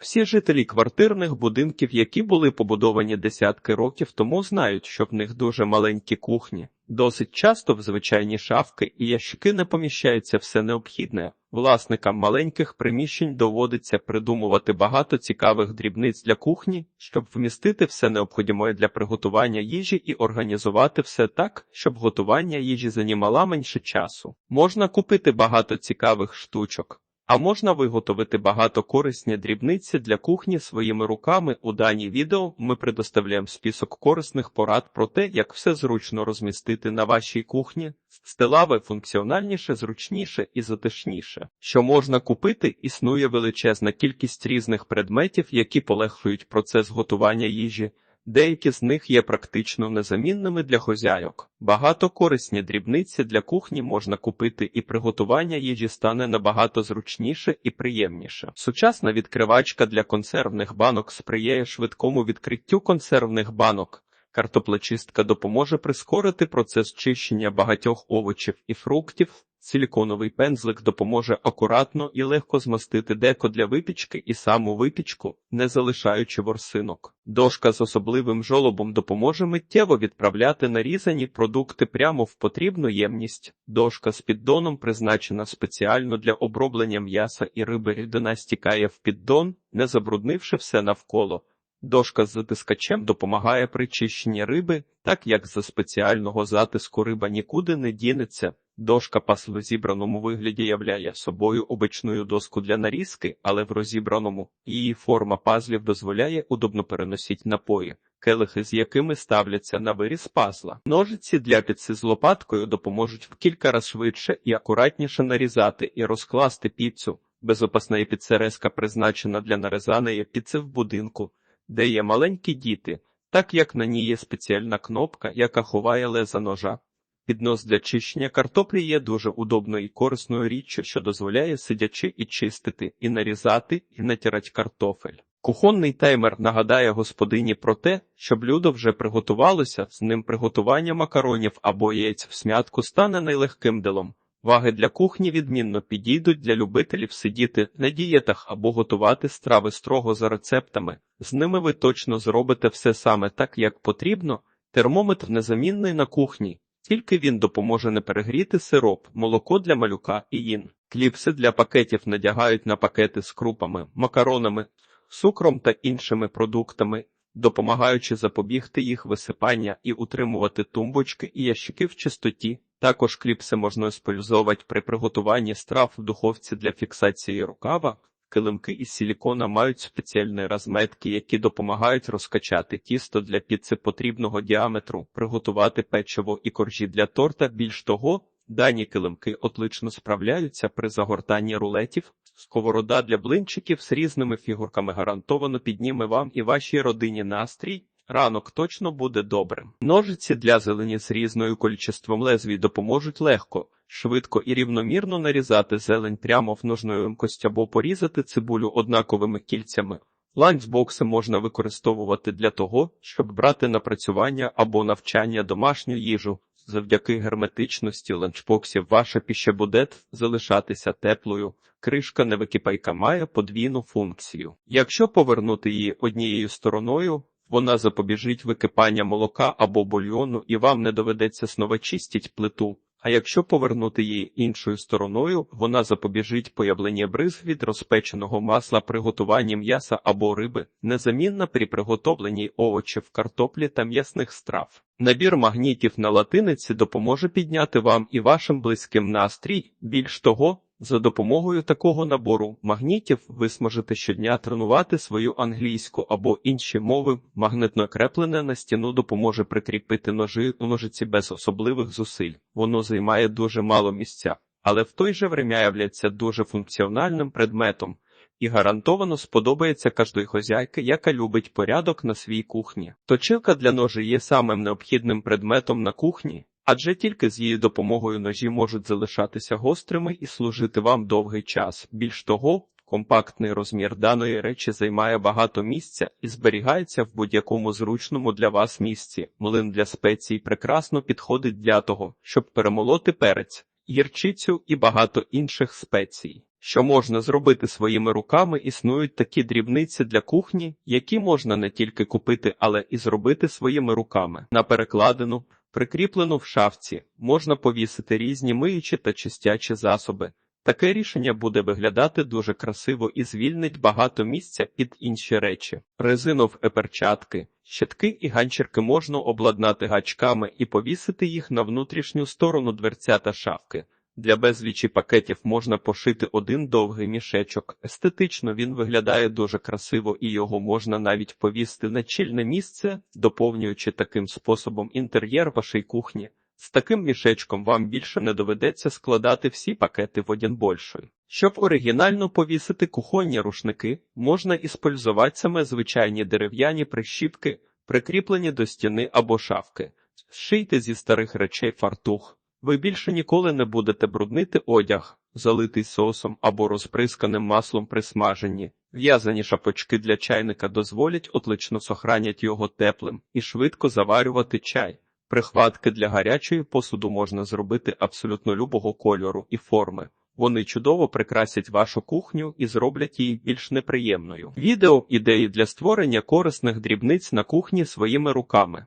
Всі жителі квартирних будинків, які були побудовані десятки років тому, знають, що в них дуже маленькі кухні. Досить часто в звичайні шафки і ящики не поміщається все необхідне. Власникам маленьких приміщень доводиться придумувати багато цікавих дрібниць для кухні, щоб вмістити все необхідне для приготування їжі і організувати все так, щоб готування їжі займало менше часу. Можна купити багато цікавих штучок. А можна виготовити багато корисні дрібниці для кухні своїми руками. У даній відео ми предоставляємо список корисних порад про те, як все зручно розмістити на вашій кухні. Стелаве функціональніше, зручніше і затишніше. Що можна купити, існує величезна кількість різних предметів, які полегшують процес готування їжі. Деякі з них є практично незамінними для хозяйок. Багато корисні дрібниці для кухні можна купити, і приготування їжі стане набагато зручніше і приємніше. Сучасна відкривачка для консервних банок сприяє швидкому відкриттю консервних банок. Картоплечистка допоможе прискорити процес чищення багатьох овочів і фруктів. Силіконовий пензлик допоможе акуратно і легко змастити деко для випічки і саму випічку, не залишаючи ворсинок. Дошка з особливим жолобом допоможе миттєво відправляти нарізані продукти прямо в потрібну ємність. Дошка з піддоном призначена спеціально для оброблення м'яса і риби. Рідина стікає в піддон, не забруднивши все навколо. Дошка з затискачем допомагає при чищенні риби, так як за спеціального затиску риба нікуди не дінеться. Дошка пас в розібраному вигляді являє собою обичну доску для нарізки, але в розібраному її форма пазлів дозволяє удобно переносити напої, келихи з якими ставляться на виріз пазла. Ножиці для піци з лопаткою допоможуть в кілька разів швидше і акуратніше нарізати і розкласти піцу. Безопасна піцереска призначена для нарізаної піци в будинку, де є маленькі діти, так як на ній є спеціальна кнопка, яка ховає леза ножа. Піднос для чищення картоплі є дуже удобною і корисною річчю, що дозволяє сидячи і чистити, і нарізати, і натирати картофель. Кухонний таймер нагадає господині про те, що блюдо вже приготувалося, з ним приготування макаронів або яєць в смятку стане найлегким делом. Ваги для кухні відмінно підійдуть для любителів сидіти на дієтах або готувати страви строго за рецептами. З ними ви точно зробите все саме так, як потрібно. Термометр незамінний на кухні. Тільки він допоможе не перегріти сироп, молоко для малюка і їн. Кліпси для пакетів надягають на пакети з крупами, макаронами, цукром та іншими продуктами, допомагаючи запобігти їх висипання і утримувати тумбочки і ящики в чистоті. Також кліпси можна использовувати при приготуванні страв в духовці для фіксації рукава. Килимки із силікона мають спеціальні розметки, які допомагають розкачати тісто для піци потрібного діаметру, приготувати печиво і коржі для торта. Більш того, дані килимки отлично справляються при загортанні рулетів. Сковорода для блинчиків з різними фігурками гарантовано підніме вам і вашій родині настрій. Ранок точно буде добрим. Ножиці для зелені з різною кількістю лезвій допоможуть легко, швидко і рівномірно нарізати зелень прямо в ножну ємкость або порізати цибулю однаковими кільцями. Ланчбокси можна використовувати для того, щоб брати напрацювання або навчання домашню їжу. Завдяки герметичності ланчбоксів ваша піща буде залишатися теплою. Кришка невикипайка має подвійну функцію. Якщо повернути її однією стороною, вона запобіжить википання молока або бульйону, і вам не доведеться знову чистіть плиту. А якщо повернути її іншою стороною, вона запобіжить появленню бриз від розпеченого масла при готуванні м'яса або риби, незамінна при приготовленні овочів, картоплі та м'ясних страв. Набір магнітів на латиниці допоможе підняти вам і вашим близьким настрій. Більш того, за допомогою такого набору магнітів ви зможете щодня тренувати свою англійську або інші мови. Магнитно креплене на стіну допоможе прикріпити ножи ножиці без особливих зусиль. Воно займає дуже мало місця, але в той же время являється дуже функціональним предметом і гарантовано сподобається кожної хозяйки, яка любить порядок на своїй кухні. Точилка для ножі є самим необхідним предметом на кухні. Адже тільки з її допомогою ножі можуть залишатися гострими і служити вам довгий час. Більш того, компактний розмір даної речі займає багато місця і зберігається в будь-якому зручному для вас місці. Млин для спецій прекрасно підходить для того, щоб перемолоти перець, гірчицю і багато інших спецій. Що можна зробити своїми руками, існують такі дрібниці для кухні, які можна не тільки купити, але і зробити своїми руками. На перекладину, прикріплену в шафці, можна повісити різні миючі та чистячі засоби. Таке рішення буде виглядати дуже красиво і звільнить багато місця під інші речі. Резинові перчатки, щитки і ганчірки можна обладнати гачками і повісити їх на внутрішню сторону дверця та шафки. Для безлічі пакетів можна пошити один довгий мішечок. Естетично він виглядає дуже красиво і його можна навіть повісити на чільне місце, доповнюючи таким способом інтер'єр вашої кухні. З таким мішечком вам більше не доведеться складати всі пакети в один больший. Щоб оригінально повісити кухонні рушники, можна іспользувати саме звичайні дерев'яні прищіпки, прикріплені до стіни або шафки. Зшийте зі старих речей фартух. Ви більше ніколи не будете бруднити одяг, залитий соусом або розприсканим маслом при смаженні. В'язані шапочки для чайника дозволять отлично сохранять його теплим і швидко заварювати чай. Прихватки для гарячої посуду можна зробити абсолютно любого кольору і форми. Вони чудово прикрасять вашу кухню і зроблять її більш неприємною. Відео ідеї для створення корисних дрібниць на кухні своїми руками.